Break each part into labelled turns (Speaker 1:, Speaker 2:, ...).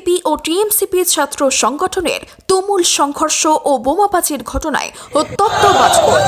Speaker 1: ABVP ও TMCP ছাত্র সংগঠনের তুমুল সংঘর্ষ ও বোমাবাজির ঘটনায় অত্যন্ত বাজপুর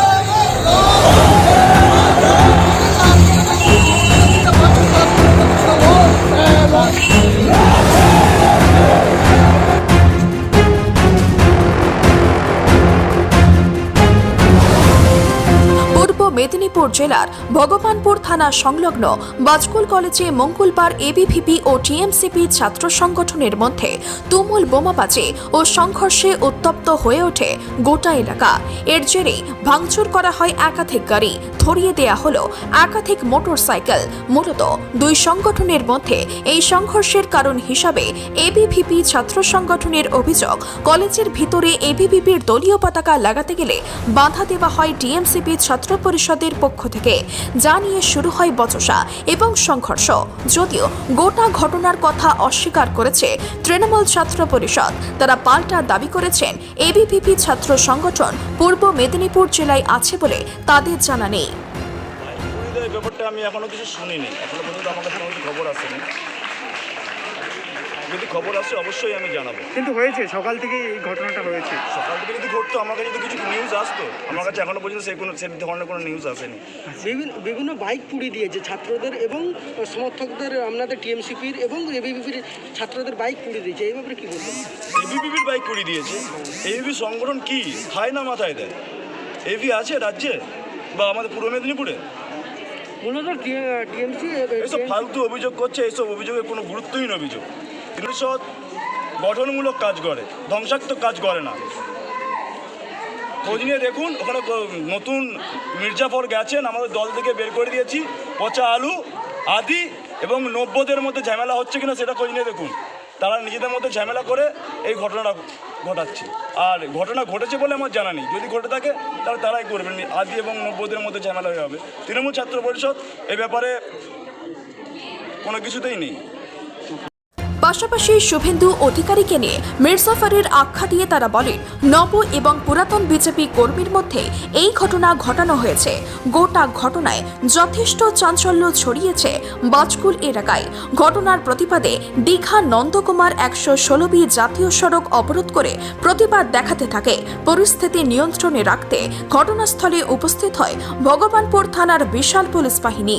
Speaker 1: মেদিনীপুর জেলার ভগবানপুর থানা সংলগ্ন বাজকুল কলেজে মঙ্গলবার এবিভিপি ও টিএমসিপি ছাত্র সংগঠনের মধ্যে তুমুল বোমাবাজি ও সংঘর্ষে উত্তপ্ত হয়ে ওঠে গোটা এলাকা। এর জেরে ভাঙচুর করা হয় একাধিক গাড়ি। ধরিয়ে দেয়া হল একাধিক মোটরসাইকেল। মূলত দুই সংগঠনের মধ্যে এই সংঘর্ষের কারণ হিসাবে এবিভিপি ছাত্র সংগঠনের অভিযোগ, কলেজের ভিতরে এবিভিপির দলীয় পতাকা লাগাতে গেলে বাধা দেওয়া হয় ডিএমসিপি ছাত্র পরিষদের পক্ষ থেকে যা নিয়ে শুরু হয় বচসা এবং সংঘর্ষ। যদিও গোটা ঘটনার কথা অস্বীকার করেছে তৃণমূল ছাত্র পরিষদ। তারা পাল্টা দাবি করেছেন এবিভিপি ছাত্র সংগঠন পূর্ব মেদিনীপুর জেলায় আছে বলে তাদের জানা নেই।
Speaker 2: ব্যাপারটা আমি এখনও কিছু শুনিনি। এখনও পর্যন্ত আমার কাছে খবর আসেনি। যদি খবর আসে অবশ্যই আমি জানাব।
Speaker 3: কিন্তু হয়েছে সকাল থেকে এই ঘটনাটা হয়েছে।
Speaker 2: সকাল থেকে যদি ঘটতো আমার কাছে যদি কিছু নিউজ আসতো। আমার কাছে এখনও পর্যন্ত সেই কোনো সে ধরনের কোনো নিউজ আসেনি।
Speaker 4: বিভিন্ন বিভিন্ন বাইক পুড়িয়ে দিয়েছে ছাত্রদের এবং সমর্থকদের আপনাদের টিএমসিপির এবং এবিপির ছাত্রদের বাইক পুড়িয়ে দিয়েছে। এই ব্যাপারে কী বলবেন?
Speaker 2: এবিপির বাইক করে দিয়েছে। এবিপি সংগঠন কি? খায় না মাথায় দেয়। এবি আছে রাজ্যে? বা আমাদের পূর্ব মেদিনীপুরে?
Speaker 4: মূলত টিএমসি
Speaker 2: এইসব ফালতু অভিযোগ করছে এইসব অভিযোগের কোনো গুরুত্বহীন অভিযোগ। পরিষদ গঠনমূলক কাজ করে, ধ্বংসাত্মক কাজ করে না। খোঁজ নিয়ে দেখুন, ওখানে নতুন মির্জাফর গেছেন, আমাদের দল থেকে বের করে দিয়েছি, পচা আলু, আদি এবং নব্বদের মধ্যে ঝামেলা হচ্ছে কিনা সেটা খোঁজ নিয়ে দেখুন। তারা নিজেদের মধ্যে ঝামেলা করে এই ঘটনাটা ঘটাচ্ছে। আর ঘটনা ঘটেছে বলে আমার জানা নেই। যদি ঘটে থাকে, তাহলে তারাই করবেন। আদি এবং নব্বদের মধ্যে ঝামেলা হয়ে হবে তৃণমূল ছাত্র পরিষদ এ ব্যাপারে কোনো কিছুতেই নেই।
Speaker 1: পাশাপাশি শুভেন্দু অধিকারীকে নিয়ে মির্জাফারের আখ্যা দিয়ে তারা বলেন, নব এবং পুরাতন বিজেপি কর্মীর মধ্যে এই ঘটনা ঘটানো হয়েছে। গোটা ঘটনায় যথেষ্ট চাঞ্চল্য ছড়িয়েছে বাজকুল এলাকায়। ঘটনার প্রতিবাদে দীঘা নন্দকুমার একশো ষোলো বি জাতীয় সড়ক অবরোধ করে প্রতিবাদ দেখাতে থাকে। পরিস্থিতি নিয়ন্ত্রণে রাখতে ঘটনাস্থলে উপস্থিত হয় ভগবানপুর থানার বিশাল পুলিশ বাহিনী।